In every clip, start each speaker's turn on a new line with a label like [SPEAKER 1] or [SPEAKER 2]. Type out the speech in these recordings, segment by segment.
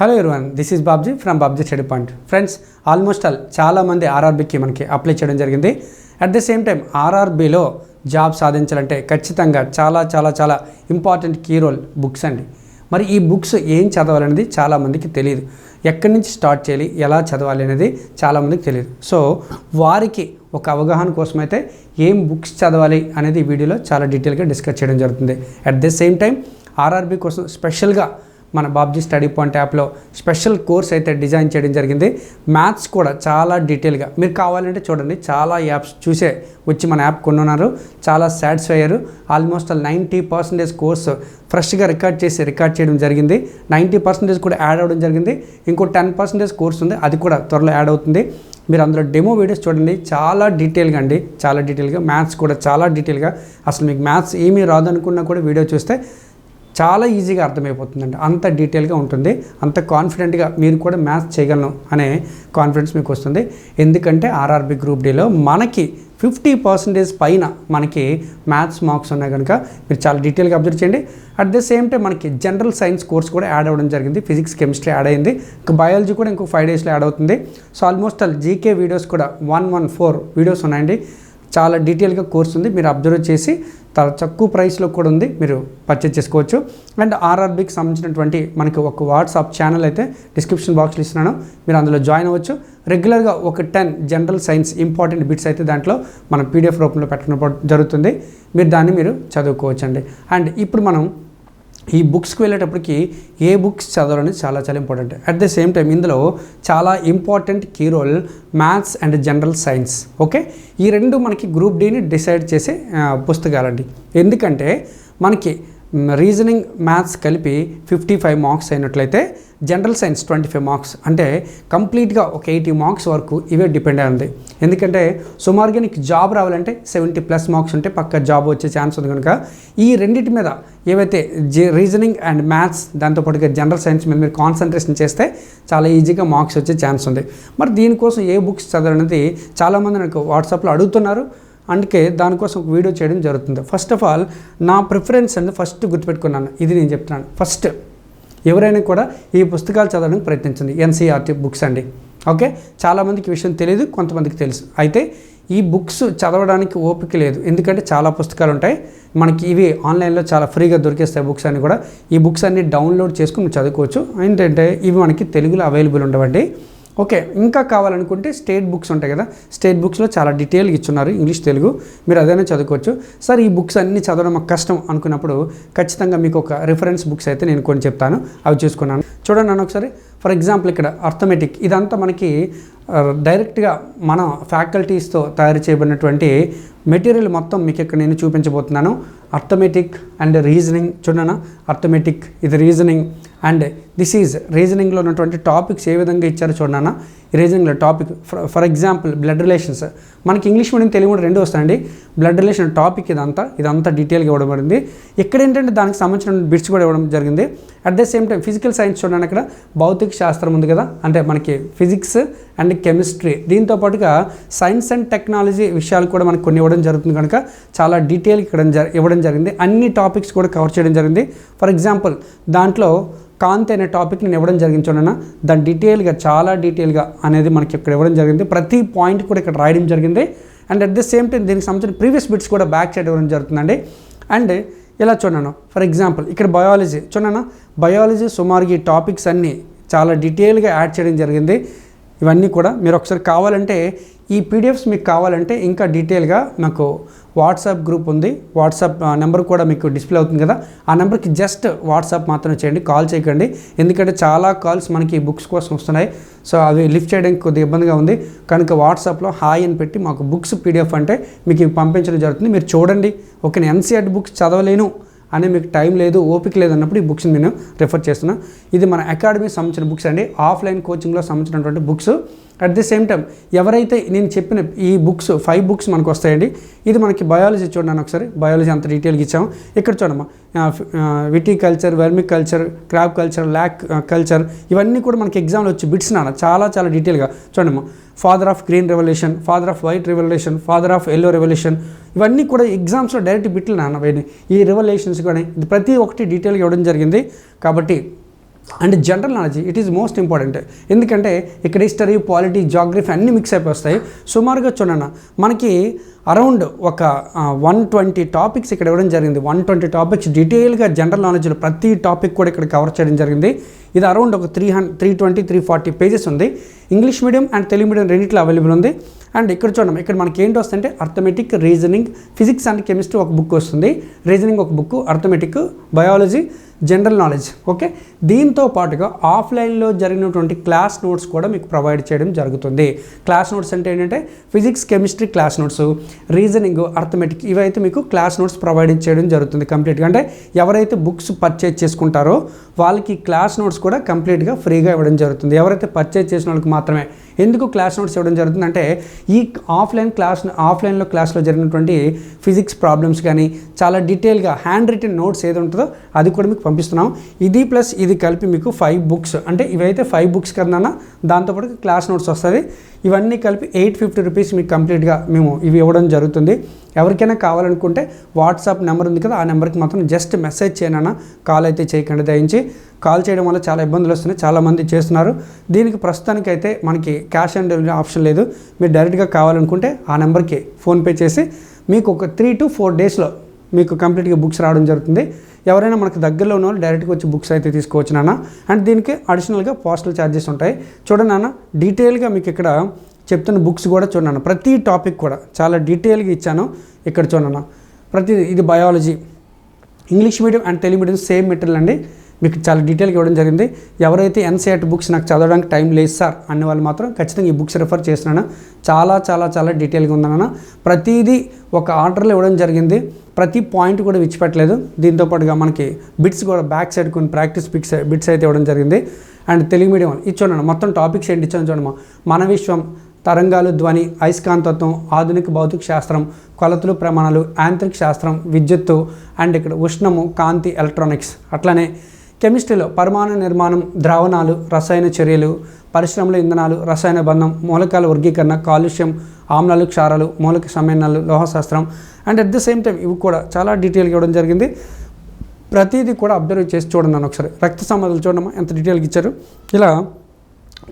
[SPEAKER 1] Hello everyone this is Babji from Babji study point friends almost all చాలామంది ఆర్ఆర్బీకి మనకి apply చేయడం జరిగింది. అట్ ద సేమ్ టైం ఆర్ఆర్బీలో జాబ్ సాధించాలంటే ఖచ్చితంగా చాలా చాలా చాలా ఇంపార్టెంట్ కీ రోల్ బుక్స్ అండి. మరి ఈ బుక్స్ ఏం చదవాలనేది చాలామందికి తెలియదు ఎక్కడి నుంచి స్టార్ట్ చేయాలి ఎలా చదవాలి అనేది చాలామందికి తెలియదు సో వారికి ఒక అవగాహన కోసం అయితే ఏం బుక్స్ చదవాలి అనేది వీడియోలో చాలా డీటెయిల్గా డిస్కస్ చేయడం జరుగుతుంది. At the same time RRB కోసం స్పెషల్గా మన బాబ్జీ స్టడీ పాయింట్ యాప్లో స్పెషల్ కోర్స్ అయితే డిజైన్ చేయడం జరిగింది. మ్యాథ్స్ కూడా చాలా డీటెయిల్గా మీరు కావాలంటే చూడండి చాలా యాప్స్ చూసే వచ్చి మన యాప్ కొనున్నారు. చాలా సాటిస్ఫై అయ్యారు. ఆల్మోస్ట్ నైంటీ పర్సెంటేజ్ కోర్స్ ఫ్రెష్గా రికార్డ్ చేసి రికార్డ్ చేయడం జరిగింది. నైంటీ పర్సెంటేజ్ కూడా యాడ్ అవ్వడం జరిగింది. ఇంకో టెన్ పర్సెంటేజ్ కోర్స్ ఉంది అది కూడా త్వరలో యాడ్ అవుతుంది. మీరు అందులో డెమో వీడియోస్ చూడండి చాలా డీటెయిల్గా అండి చాలా డీటెయిల్గా. మ్యాథ్స్ కూడా చాలా డీటెయిల్గా. అసలు మీకు మ్యాథ్స్ ఏమీ రాదనుకున్నా కూడా వీడియో చూస్తే చాలా ఈజీగా అర్థమైపోతుందండి. అంత డీటెయిల్గా ఉంటుంది. అంత కాన్ఫిడెంట్గా మీరు కూడా మ్యాథ్స్ చేయగలను అనే కాన్ఫిడెన్స్ మీకు వస్తుంది. ఎందుకంటే ఆర్ఆర్బి గ్రూప్ డీలో మనకి ఫిఫ్టీ పర్సెంటేజ్ పైన మనకి మ్యాథ్స్ మార్క్స్ ఉన్నాయి కనుక మీరు చాలా డీటెయిల్గా అబ్జర్వ్ చేయండి. అట్ ద సేమ్ టైం మనకి జనరల్ సైన్స్ కోర్స్ కూడా యాడ్ అవ్వడం జరిగింది. ఫిజిక్స్ కెమిస్ట్రీ యాడ్ అయింది. ఇంకా బయాలజీ కూడా ఇంకో ఫైవ్ డేస్లో యాడ్ అవుతుంది. So almost all GK videos కూడా వన్ వన్ ఫోర్ వీడియోస్ ఉన్నాయండి. చాలా డీటెయిల్గా కోర్స్ ఉంది. మీరు అబ్జర్వ్ చేసి తక్కువ ప్రైస్లో కూడా ఉంది. మీరు పర్చేజ్ చేసుకోవచ్చు. అండ్ ఆర్ఆర్బికి సంబంధించినటువంటి మనకి ఒక వాట్సాప్ ఛానల్ అయితే డిస్క్రిప్షన్ బాక్స్లో ఇస్తున్నాను. మీరు అందులో జాయిన్ అవ్వచ్చు. రెగ్యులర్గా ఒక ten general science important bits అయితే దాంట్లో మనం పీడిఎఫ్ రూపంలో పెట్టడం జరుగుతుంది. మీరు దాన్ని మీరు చదువుకోవచ్చు అండి అండ్ ఇప్పుడు మనం ఈ బుక్స్కి వెళ్ళేటప్పటికి ఏ బుక్స్ చదవాలని చాలా చాలా important. At the same time ఇందులో చాలా important key role maths and general science. Okay? ఈ రెండు మనకి గ్రూప్ డీని డిసైడ్ చేసే పుస్తకాలండి. ఎందుకంటే మనకి రీజనింగ్ మ్యాథ్స్ కలిపి ఫిఫ్టీ ఫైవ్ మార్క్స్ అయినట్లయితే general science twenty five marks అంటే కంప్లీట్గా ఒక ఎయిటీ మార్క్స్ వరకు ఇవే డిపెండ్ అయింది ఎందుకంటే సుమారుగా నీకు జాబ్ రావాలంటే సెవెంటీ ప్లస్ మార్క్స్ ఉంటే పక్క జాబ్ వచ్చే ఛాన్స్ ఉంది కనుక ఈ రెండింటి మీద ఏవైతే జే రీజనింగ్ అండ్ మ్యాథ్స్ దాంతోపాటుగా జనరల్ సైన్స్ మీద మీరు కాన్సన్ట్రేషన్ చేస్తే చాలా ఈజీగా మార్క్స్ వచ్చే ఛాన్స్ ఉంది. మరి దీనికోసం ఏ బుక్స్ చదవాలనేది చాలామంది నాకు వాట్సాప్లో అడుగుతున్నారు. అందుకే దానికోసం ఒక వీడియో చేయడం జరుగుతుంది. ఫస్ట్ ఆఫ్ ఆల్ నా ప్రిఫరెన్స్ అనేది ఫస్ట్ గుర్తుపెట్టుకున్నాను. ఇది నేను చెప్తున్నాను. ఫస్ట్ ఎవరైనా కూడా ఈ పుస్తకాలు చదవడానికి ప్రయత్నించండి. ఎన్సీఆర్టీ బుక్స్ అండి. ఓకే చాలామందికి విషయం తెలియదు కొంతమందికి తెలుసు. అయితే ఈ బుక్స్ చదవడానికి ఓపిక లేదు. ఎందుకంటే చాలా పుస్తకాలు ఉంటాయి. మనకి ఇవి ఆన్లైన్లో చాలా ఫ్రీగా దొరికేస్తాయి బుక్స్ అన్ని కూడా. ఈ బుక్స్ అన్ని డౌన్లోడ్ చేసుకుని చదువుకోవచ్చు. ఏంటంటే ఇవి మనకి తెలుగులో అవైలబుల్ ఉండవండి. ఓకే ఇంకా కావాలనుకుంటే స్టేట్ బుక్స్ ఉంటాయి కదా స్టేట్ బుక్స్లో చాలా డీటెయిల్గా ఇచ్చున్నారు ఇంగ్లీష్ తెలుగు మీరు అదైనా చదువుకోవచ్చు. సార్ ఈ బుక్స్ అన్నీ చదవడం కష్టం అనుకున్నప్పుడు ఖచ్చితంగా మీకు ఒక రిఫరెన్స్ బుక్స్ అయితే నేను కొన్ని చెప్తాను అవి చూసుకున్నాను. చూడండి నన్ను ఒకసారి. ఫర్ ఎగ్జాంపుల్ ఇక్కడ అర్థమెటిక్ ఇదంతా మనకి డైరెక్ట్గా మన ఫ్యాకల్టీస్తో తయారు చేయబడినటువంటి మెటీరియల్ మొత్తం మీకు ఇక్కడ నేను చూపించబోతున్నాను. అర్థమెటిక్ అండ్ రీజనింగ్ చూడనా అర్థమెటిక్ ఇది రీజనింగ్ అండ్ దిస్ ఈజ్ రీజనింగ్లో ఉన్నటువంటి టాపిక్స్ ఏ విధంగా ఇచ్చారో చూడనా ఈ రీజనింగ్లో topic for example blood relations. మనకి ఇంగ్లీష్ మీడియం తెలుగు కూడా రెండు వస్తాయండి. బ్లడ్ రిలేషన్ టాపిక్ ఇదంతా ఇదంతా డీటెయిల్గా ఇవ్వడం ఇక్కడ ఏంటంటే దానికి సంబంధించిన బిట్స్ కూడా ఇవ్వడం జరిగింది. At the same time physical science చూడండి అక్కడ భౌతిక శాస్త్రం ఉంది కదా? అంటే మనకి ఫిజిక్స్ అండ్ కెమిస్ట్రీ. దీంతో పాటుగా సైన్స్ అండ్ టెక్నాలజీ విషయాలు కూడా మనకు కొన్ని ఇవ్వడం జరుగుతుంది కనుక చాలా డీటెయిల్ ఇక్కడ ఇవ్వడం జరిగింది. అన్ని టాపిక్స్ కూడా కవర్ చేయడం జరిగింది. ఫర్ ఎగ్జాంపుల్ దాంట్లో కాంతి అనే టాపిక్ నేను ఇవ్వడం జరిగింది చూడన్నా దాని డీటెయిల్గా చాలా డీటెయిల్గా అనేది మనకి ఇక్కడ ఇవ్వడం జరిగింది. ప్రతి పాయింట్ కూడా ఇక్కడ రాయడం జరిగింది. And at the same time దీనికి సంబంధించిన ప్రీవియస్ బిట్స్ కూడా బ్యాక్ సైడ్ ఇవ్వడం జరుగుతుందండి. అండ్ ఇలా చూడను ఫర్ ఎగ్జాంపుల్ ఇక్కడ బయాలజీ. చూడనా బయాలజీ సుమారుగా ఈ టాపిక్స్ అన్నీ చాలా డీటెయిల్గా యాడ్ చేయడం జరిగింది. ఇవన్నీ కూడా మీరు ఒకసారి కావాలంటే ఈ పీడిఎఫ్స్ మీకు కావాలంటే ఇంకా డీటెయిల్గా నాకు వాట్సాప్ గ్రూప్ ఉంది. వాట్సాప్ నెంబర్ కూడా మీకు డిస్ప్లే అవుతుంది కదా. ఆ నెంబర్కి జస్ట్ వాట్సాప్ మాత్రమే చేయండి కాల్ చేయకండి. ఎందుకంటే చాలా కాల్స్ మనకి బుక్స్ కోసం వస్తున్నాయి. సో అవి లిఫ్ట్ చేయడానికి కొద్దిగా ఇబ్బందిగా ఉంది. కనుక వాట్సాప్లో హాయ్ అని పెట్టి మాకు బుక్స్ పీడిఎఫ్ అంటే మీకు పంపించడం జరుగుతుంది. మీరు చూడండి. ఓకే నేను ఎన్సీఆర్టీ బుక్స్ చదవలేను. అనే మీకు టైం లేదు ఓపిక లేదు అన్నప్పుడు ఈ బుక్స్ని నేను రిఫర్ చేస్తున్నాను ఇది మన అకాడమీ సంబంధించిన బుక్స్ అండి. ఆఫ్లైన్ కోచింగ్లో సంబంధించినటువంటి books. At the same time ఎవరైతే నేను చెప్పిన ఈ బుక్స్ ఫైవ్ బుక్స్ మనకు వస్తాయండి. ఇది మనకి బయాలజీ చూడండి ఒకసారి. బయాలజీ అంత డీటెయిల్గా ఇచ్చాము. ఇక్కడ చూడమ్మా. Viticulture vermiculture crop culture lac culture ఇవన్నీ కూడా మనకి ఎగ్జామ్లో వచ్చి బిట్స్ నాన్న చాలా చాలా డీటెయిల్గా. చూడండి father of green revolution father of white revolution father of yellow revolution ఇవన్నీ కూడా ఎగ్జామ్స్లో డైరెక్ట్ బిట్లు నాన్న ఈ రెవల్యూషన్స్ కానీ ప్రతి ఒక్కటి డీటెయిల్గా ఇవ్వడం జరిగింది. కాబట్టి and general knowledge it is most important ఎందుకంటే ఇక్కడ హిస్టరీ పాలిటీ జాగ్రఫీ అన్నీ మిక్స్ అయిపోయి వస్తాయి సుమారుగా చూడండి. మనకి అరౌండ్ ఒక వన్ ట్వంటీ టాపిక్స్ ఇక్కడ ఇవ్వడం జరిగింది. వన్ ట్వంటీ టాపిక్స్ డీటెయిల్గా జనరల్ నాలెడ్జ్లో ప్రతి టాపిక్ కూడా ఇక్కడ కవర్ చేయడం జరిగింది. ఇది అరౌండ్ ఒక three hundred three twenty three forty pages ఉంది. English medium and Telugu medium రెండింటిలో అవైలబుల్ ఉంది. అండ్ ఇక్కడ చూడండి ఇక్కడ మనకి ఏంటి వస్తుందంటే arithmetic reasoning physics and chemistry ఒక బుక్ వస్తుంది. రీజనింగ్ ఒక book arithmetic biology general knowledge okay? దీంతో పాటుగా ఆఫ్లైన్లో జరిగినటువంటి క్లాస్ నోట్స్ కూడా మీకు ప్రొవైడ్ చేయడం జరుగుతుంది. క్లాస్ నోట్స్ అంటే ఏంటంటే physics chemistry class notes reasoning arithmetic ఇవైతే మీకు క్లాస్ నోట్స్ ప్రొవైడ్ చేయడం జరుగుతుంది కంప్లీట్గా. అంటే ఎవరైతే బుక్స్ పర్చేజ్ చేసుకుంటారో వాళ్ళకి క్లాస్ నోట్స్ కూడా కంప్లీట్గా ఫ్రీగా ఇవ్వడం జరుగుతుంది. ఎవరైతే పర్చేజ్ చేసిన వాళ్ళకి మాత్రమే. ఎందుకు క్లాస్ నోట్స్ ఇవ్వడం జరుగుతుంది అంటే ఈ ఆఫ్లైన్ క్లాస్ ఆఫ్లైన్లో క్లాస్లో జరిగినటువంటి ఫిజిక్స్ ప్రాబ్లమ్స్ కానీ చాలా డీటెయిల్గా హ్యాండ్ రిటర్న్ నోట్స్ ఏది ఉంటుందో అది కూడా మీకు పంపిస్తున్నాం ఇది ప్లస్ ఇది కలిపి మీకు ఫైవ్ బుక్స్ అంటే ఇవైతే ఫైవ్ బుక్స్ కన్నా దాంతోపాటు క్లాస్ నోట్స్ వస్తుంది. ఇవన్నీ కలిపి ఎయిట్ ఫిఫ్టీ రూపీస్ మీకు కంప్లీట్గా మేము ఇవి ఇవ్వడం జరుగుతుంది. ఎవరికైనా కావాలనుకుంటే వాట్సాప్ నెంబర్ ఉంది కదా ఆ నెంబర్కి మాత్రం జస్ట్ మెసేజ్ చేయనన్నా కాల్ అయితే చేయకండి దయించి. కాల్ చేయడం వల్ల చాలా ఇబ్బందులు వస్తున్నాయి చాలామంది చేస్తున్నారు. దీనికి ప్రస్తుతానికైతే మనకి క్యాష్ ఆన్ డెలివరీ ఆప్షన్ లేదు. మీరు డైరెక్ట్గా కావాలనుకుంటే ఆ నెంబర్కి ఫోన్పే చేసి మీకు ఒక త్రీ టు ఫోర్ డేస్లో మీకు కంప్లీట్గా బుక్స్ రావడం జరుగుతుంది. ఎవరైనా మనకు దగ్గరలో ఉన్న వాళ్ళు డైరెక్ట్గా వచ్చి బుక్స్ అయితే తీసుకోవచ్చు నాన్న. అండ్ దీనికి అడిషనల్గా పోస్టల్ ఛార్జెస్ ఉంటాయి. చూడండి నాన్న డీటెయిల్గా మీకు ఇక్కడ చెప్తున్న బుక్స్ కూడా చూడండి ప్రతి టాపిక్ కూడా చాలా డీటెయిల్గా ఇచ్చాను ఇక్కడ చూడండి ప్రతి ఇది biology. English medium and Telugu medium same material అండి. మీకు చాలా డీటెయిల్గా ఇవ్వడం జరిగింది. ఎవరైతే ఎన్సీఆర్టీ బుక్స్ నాకు చదవడానికి టైం లేదు సార్ అనే వాళ్ళు మాత్రం ఖచ్చితంగా ఈ బుక్స్ రిఫర్ చేస్తున్నాను. చాలా చాలా చాలా డీటెయిల్గా ఉందన్న. ప్రతిదీ ఒక ఆర్డర్లో ఇవ్వడం జరిగింది. ప్రతి పాయింట్ కూడా విచ్చిపెట్టలేదు దీంతో పాటుగా మనకి బిట్స్ కూడా బ్యాక్ సైడ్ కొన్ని ప్రాక్టీస్ బిట్స్ బిట్స్ అయితే ఇవ్వడం జరిగింది. అండ్ తెలుగు మీడియం వాళ్ళు ఇచ్చోండి మొత్తం టాపిక్స్ ఏంటి ఇచ్చాను చూడమ్మా మన విశ్వం తరంగాలు ధ్వని అయస్కాంతత్వం ఆధునిక భౌతిక శాస్త్రం కొలతలు ప్రమాణాలు యాంత్రిక శాస్త్రం విద్యుత్తు అండ్ ఇక్కడ ఉష్ణము కాంతి ఎలక్ట్రానిక్స్. అట్లానే కెమిస్ట్రీలో పరమాణు నిర్మాణం ద్రావణాలు రసాయన చర్యలు పరిశ్రమల ఇంధనాలు రసాయన బంధం మూలకాల వర్గీకరణ కాలుష్యం ఆమ్లాలు క్షారాలు మూలక సమ్మేళనాలు లోహశాస్త్రం and at the same time ఇవి కూడా చాలా డీటెయిల్గా ఇవ్వడం జరిగింది. ప్రతిదీ కూడా అబ్జర్వ్ చేసి చూడండి నన్ను ఒకసారి. రక్త సంబంధాలు చూడమా ఎంత డీటెయిల్గా ఇచ్చారు. ఇలా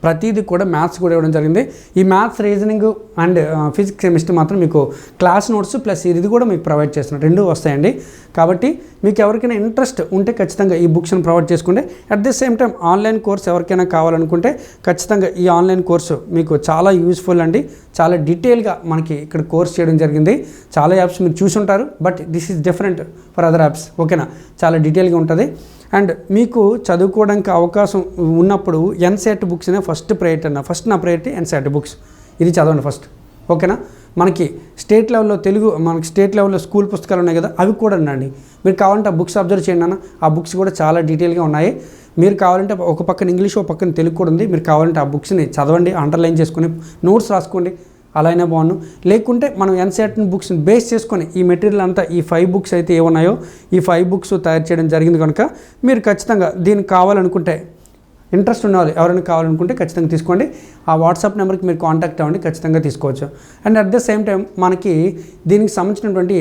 [SPEAKER 1] ప్రతిదీ కూడా మ్యాథ్స్ కూడా ఇవ్వడం జరిగింది. ఈ maths reasoning and physics chemistry మాత్రం మీకు క్లాస్ నోట్స్ ప్లస్ ఇది కూడా మీకు ప్రొవైడ్ చేస్తున్నారు. రెండు వస్తాయండి. కాబట్టి మీకు ఎవరికైనా ఇంట్రెస్ట్ ఉంటే ఖచ్చితంగా ఈ బుక్స్ని ప్రొవైడ్ చేసుకుంటే at the same time online course ఎవరికైనా కావాలనుకుంటే ఖచ్చితంగా ఈ ఆన్లైన్ కోర్సు మీకు చాలా యూస్ఫుల్ అండి. చాలా డీటెయిల్గా మనకి ఇక్కడ కోర్స్ చేయడం జరిగింది. చాలా యాప్స్ మీరు చూసి ఉంటారు but this is different for other apps ఓకేనా చాలా డీటెయిల్గా ఉంటుంది. అండ్ మీకు చదువుకోవడానికి అవకాశం ఉన్నప్పుడు ఎన్సెట్ బుక్స్నే ఫస్ట్ ప్రయారిటీ అన్న. ఫస్ట్ నా ప్రయారిటీ ఎన్సెట్ బుక్స్. ఇది చదవండి ఫస్ట్. ఓకేనా? మనకి స్టేట్ లెవెల్లో తెలుగు మనకి స్టేట్ లెవెల్లో స్కూల్ పుస్తకాలు ఉన్నాయి కదా అవి కూడా ఉండండి. మీరు కావాలంటే ఆ బుక్స్ అబ్జర్వ్ చేయండి అన్న. ఆ బుక్స్ కూడా చాలా డీటెయిల్గా ఉన్నాయి. మీరు కావాలంటే ఒక పక్కన ఇంగ్లీష్ ఒక పక్కన తెలుగు కూడా ఉంది. మీరు కావాలంటే ఆ బుక్స్ని చదవండి అండర్లైన్ చేసుకొని నోట్స్ రాసుకోండి. అలా అయినా బాగుండు. లేకుంటే మనం ఎన్సీఆర్టీ బుక్స్ని బేస్ చేసుకొని ఈ మెటీరియల్ అంతా ఈ ఫైవ్ బుక్స్ అయితే ఏమున్నాయో ఈ ఫైవ్ బుక్స్ తయారు చేయడం జరిగింది కనుక మీరు ఖచ్చితంగా దీనికి కావాలనుకుంటే ఇంట్రెస్ట్ ఉన్నవాళ్ళు ఎవరైనా కావాలనుకుంటే ఖచ్చితంగా తీసుకోండి. ఆ వాట్సాప్ నెంబర్కి మీరు కాంటాక్ట్ అవ్వండి ఖచ్చితంగా తీసుకోవచ్చు. And at the same time మనకి దీనికి సంబంధించినటువంటి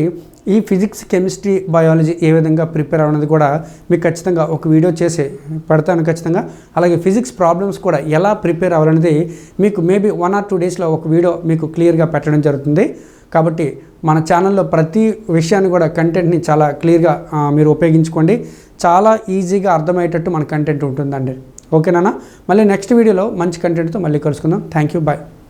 [SPEAKER 1] ఈ ఫిజిక్స్ కెమిస్ట్రీ బయాలజీ ఏ విధంగా ప్రిపేర్ అవ్వనది కూడా మీకు ఖచ్చితంగా ఒక వీడియో చేసి పెడతాను ఖచ్చితంగా. అలాగే ఫిజిక్స్ ప్రాబ్లమ్స్ కూడా ఎలా ప్రిపేర్ అవ్వాలనేది మీకు మేబీ వన్ ఆర్ టూ డేస్లో ఒక వీడియో మీకు క్లియర్గా పెట్టడం జరుగుతుంది. కాబట్టి మన ఛానల్లో ప్రతి విషయాన్ని కూడా కంటెంట్ని చాలా క్లియర్గా మీరు ఉపయోగించుకోండి. చాలా ఈజీగా అర్థమయ్యేటట్టు మన కంటెంట్ ఉంటుందండి. ఓకేనా మళ్ళీ నెక్స్ట్ వీడియోలో మంచి కంటెంట్తో మళ్ళీ కలుసుకుందాం. Thank you bye